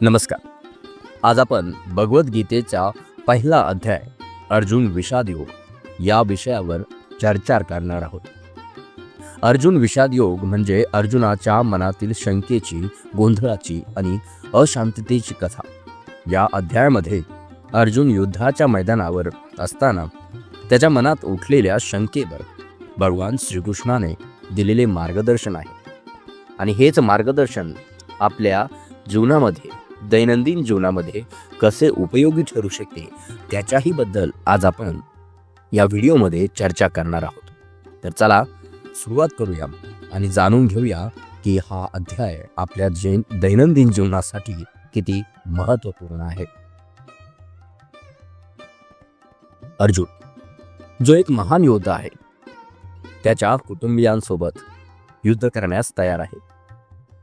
नमस्कार. आज आपण भगवद्गीतेचा पहिला अध्याय अर्जुन विषाद योग या विषयावर चर्चा करणार आहोत. अर्जुन विषाद योग म्हणजे अर्जुनाच्या मनातील शंकेची गोंधळाची आणि अशांततेची कथा. या अध्यायामध्ये अर्जुन युद्धाच्या मैदानावर असताना त्याच्या मनात उठलेल्या शंकेवर भगवान श्रीकृष्णाने दिलेले मार्गदर्शन आहे. आणि हेच मार्गदर्शन आपल्या जीवनामध्ये दैनंदिन जीवनामध्ये कसे उपयोगी ठरू शकते त्याच्याही बद्दल आज आपण या व्हिडिओमध्ये चर्चा करणार आहोत. तर चला सुरुवात करूया आणि जाणून घेऊया की हा अध्याय आपल्या जैन दैनंदिन जीवनासाठी किती महत्त्वपूर्ण आहे. अर्जुन जो एक महान योद्धा आहे त्याच्या कुटुंबियांसोबत युद्ध करण्यास तयार आहे.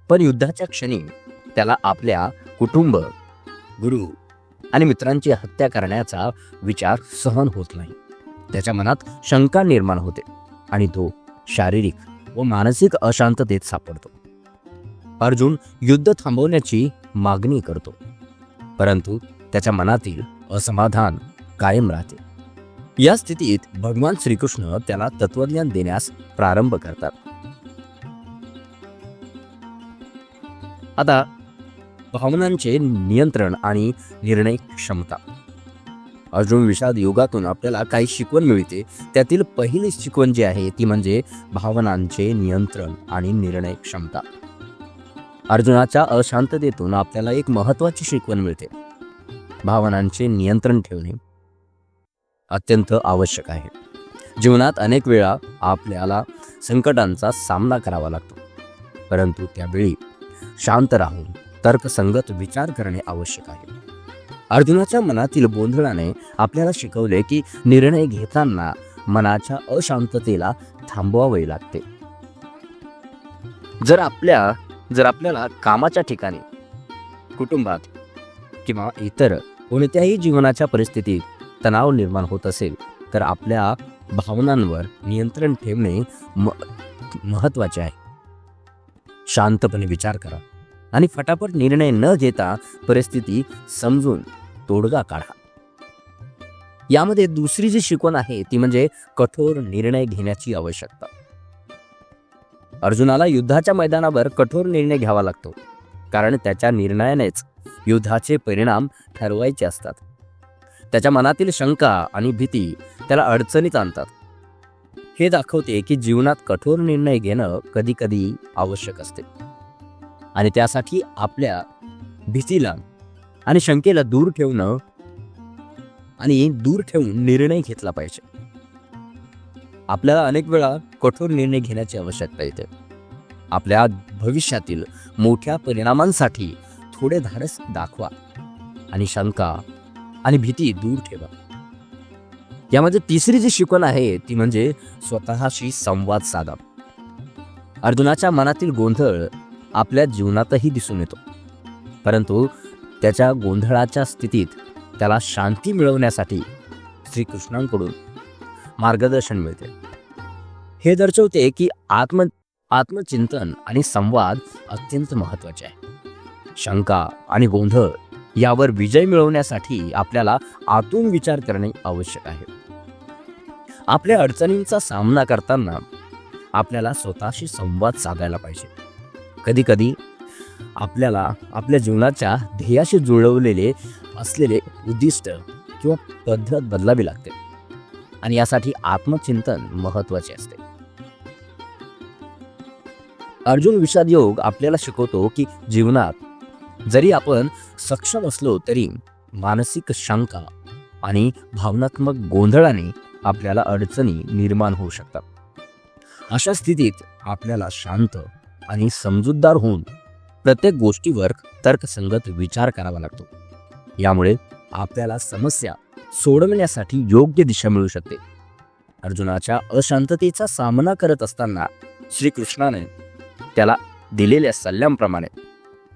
पण युद्धाच्या क्षणी त्याला आपल्या कुटुंब गुरु आणि मित्रांची हत्या करण्याचा विचार सहन होत नाही. त्याच्या मनात शंका निर्माण होते आणि तो शारीरिक व मानसिक अशांततेत सापडतो. अर्जुन युद्ध थांबवण्याची मागणी करतो परंतु त्याच्या मनातील असमाधान कायम राहते. या स्थितीत भगवान श्रीकृष्ण त्याला तत्वज्ञान देण्यास प्रारंभ करतात. आता भावनांचे नियंत्रण आणि निर्णय क्षमता. अर्जुन विषाद योगातून आपल्याला काही शिकवण मिळते. त्यातील पहिली शिकवण जी आहे ती म्हणजे भावनांचे नियंत्रण आणि निर्णय क्षमता. अर्जुनाच्या अशांततेतून आपल्याला एक महत्वाची शिकवण मिळते. भावनांचे नियंत्रण ठेवणे अत्यंत आवश्यक आहे. जीवनात अनेक वेळा आपल्याला संकटांचा सामना करावा लागतो. परंतु त्यावेळी शांत राहून तर्कसंगत विचार करणे आवश्यक आहे. अर्जुनाच्या मनातील गोंधळाने आपल्याला शिकवले की निर्णय घेताना मनाच्या अशांततेला थांबवावे लागते. जर आपल्या जर आपल्याला कामाच्या ठिकाणी कुटुंबात किंवा इतर कोणत्याही जीवनाच्या परिस्थितीत तणाव निर्माण होत असेल तर आपल्या भावनांवर नियंत्रण ठेवणे म महत्त्वाचे आहे. शांतपणे विचार करा. आणि फटाफट निर्णय न घेता परिस्थिती समजून तोडगा काढा. यामध्ये दुसरी जी शिकवण आहे ती म्हणजे कठोर निर्णय घेण्याची आवश्यकता. अर्जुनाला युद्धाच्या मैदानावर कठोर निर्णय घ्यावा लागतो कारण त्याच्या निर्णयानेच युद्धाचे परिणाम ठरवायचे असतात. त्याच्या मनातील शंका आणि भीती त्याला अडचणीत आणतात. हे दाखवते की जीवनात कठोर निर्णय घेणं कधी कधी आवश्यक असते. आणि त्यासाठी आपल्या भीतीला आणि शंकेला दूर ठेवणं आणि दूर ठेवून निर्णय घेतला पाहिजे. आपल्याला अनेक वेळा कठोर निर्णय घेण्याची आवश्यकता येते. आपल्या भविष्यातील मोठ्या परिणामांसाठी थोडे धाडस दाखवा आणि शंका आणि भीती दूर ठेवा. यामध्ये तिसरी जी शिकवण आहे ती म्हणजे स्वतःशी संवाद साधा. अर्जुनाच्या मनातील गोंधळ आपल्या जीवनातही दिसून येतो. परंतु त्याच्या गोंधळाच्या स्थितीत त्याला शांती मिळवण्यासाठी श्रीकृष्णांकडून मार्गदर्शन मिळते. हे दर्शवते की आत्म आत्मचिंतन आणि संवाद अत्यंत महत्त्वाचे आहे. शंका आणि गोंधळ यावर विजय मिळवण्यासाठी आपल्याला आतून विचार करणे आवश्यक आहे. आपल्या अडचणींचा सामना करताना आपल्याला स्वतःशी संवाद साधायला पाहिजे. कधीकधी आपल्याला आपल्या जीवनाच्या ध्येयाशी जुळवलेले असलेले उद्दिष्ट किंवा पद्धत बदलावी लागते. आणि यासाठी आत्मचिंतन महत्त्वाचे असते. अर्जुन विषाद योग आपल्याला शिकवतो की जीवनात जरी आपण सक्षम असलो तरी मानसिक शंका आणि भावनात्मक गोंधळाने आपल्याला अडचणी निर्माण होऊ शकतात. अशा स्थितीत आपल्याला शांत आणि समजूतदार होऊन प्रत्येक गोष्टीवर तर्कसंगत विचार करावा लागतो. यामुळे आपल्याला समस्या सोडवण्यासाठी योग्य दिशा मिळू शकते. अर्जुनाच्या अशांततेचा सामना करत असताना श्रीकृष्णाने त्याला दिलेल्या सल्ल्यांप्रमाणे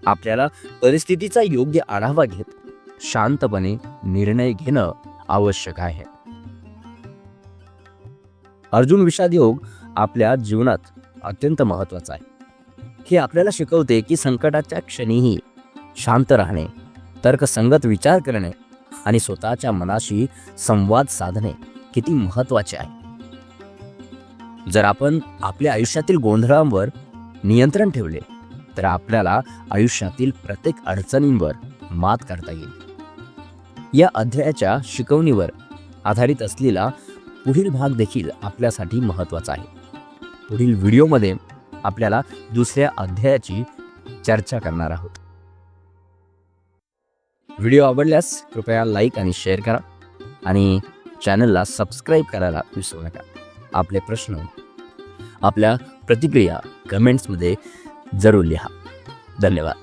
आपल्याला परिस्थितीचा योग्य आढावा घेत शांतपणे निर्णय घेणं आवश्यक आहे. अर्जुन विषाद योग आपल्या जीवनात अत्यंत महत्त्वाचा आहे. हे आपल्याला शिकवते की संकटाच्या क्षणीही शांत राहणे तर्कसंगत विचार करणे आणि स्वतःच्या मनाशी संवाद साधणे किती महत्त्वाचे आहे. जर आपण आपल्या आयुष्यातील गोंधळांवर नियंत्रण ठेवले तर आपल्याला आयुष्यातील प्रत्येक अडचणींवर मात करता येईल. या अध्यायाच्या शिकवणीवर आधारित असलेला पुढील भाग देखील आपल्यासाठी महत्त्वाचा आहे. पुढील व्हिडिओमध्ये आपल्याला दुसऱ्या अध्यायाची चर्चा करणार आहोत. व्हिडिओ आवडल्यास कृपया लाईक आणि शेअर करा आणि चॅनलला सबस्क्राईब करायला विसरू नका. आपले प्रश्न आपल्या प्रतिक्रिया कमेंट्समध्ये जरूर लिहा. धन्यवाद.